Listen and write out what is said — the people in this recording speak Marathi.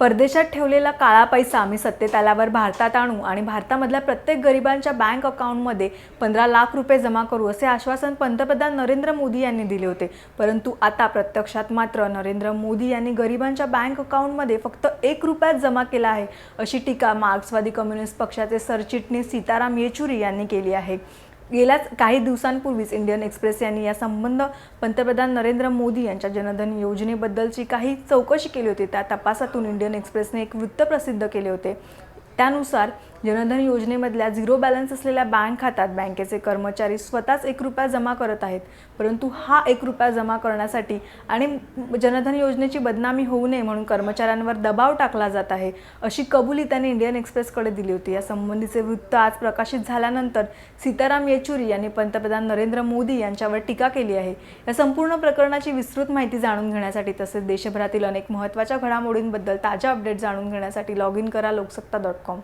परदेशात ठेवलेला काळा पैसा आम्ही सत्तेत आल्यावर भारतात आणू आणि भारतामधल्या प्रत्येक गरिबांच्या बँक अकाउंटमध्ये पंधरा लाख रुपये जमा करू असे आश्वासन पंतप्रधान नरेंद्र मोदी यांनी दिले होते. परंतु आता प्रत्यक्षात मात्र नरेंद्र मोदी यांनी गरिबांच्या बँक अकाउंटमध्ये फक्त एक रुपयात जमा केला आहे अशी टीका मार्क्सवादी कम्युनिस्ट पक्षाचे सरचिटणीस सीताराम येचुरी यांनी केली आहे. गेल्याच काही दिवसांपूर्वीच इंडियन एक्सप्रेस यांनी या संबंध पंतप्रधान नरेंद्र मोदी यांच्या जनधन योजनेबद्दलची काही चौकशी केली होती. त्या तपासातून इंडियन एक्सप्रेसने एक वृत्त प्रसिद्ध केले होते. त्यानुसार जनधन योजनेमधल्या झिरो बॅलन्स असलेल्या बँक खात्यात बँकेचे कर्मचारी स्वतःच एक रुपया जमा करत आहेत. परंतु हा एक रुपया जमा करण्यासाठी आणि जनधन योजनेची बदनामी होऊ नये म्हणून कर्मचाऱ्यांवर दबाव टाकला जात आहे अशी कबुली त्यांनी इंडियन एक्सप्रेसकडे दिली होती. या संबंधीचे वृत्त आज प्रकाशित झाल्यानंतर सीताराम येचुरी यांनी पंतप्रधान नरेंद्र मोदी यांच्यावर टीका केली आहे. या संपूर्ण प्रकरणाची विस्तृत माहिती जाणून घेण्यासाठी तसेच देशभरातील अनेक महत्त्वाच्या घडामोडींबद्दल ताज्या अपडेट जाणून घेण्यासाठी लॉग इन करा लोकसत्ता डॉट कॉम.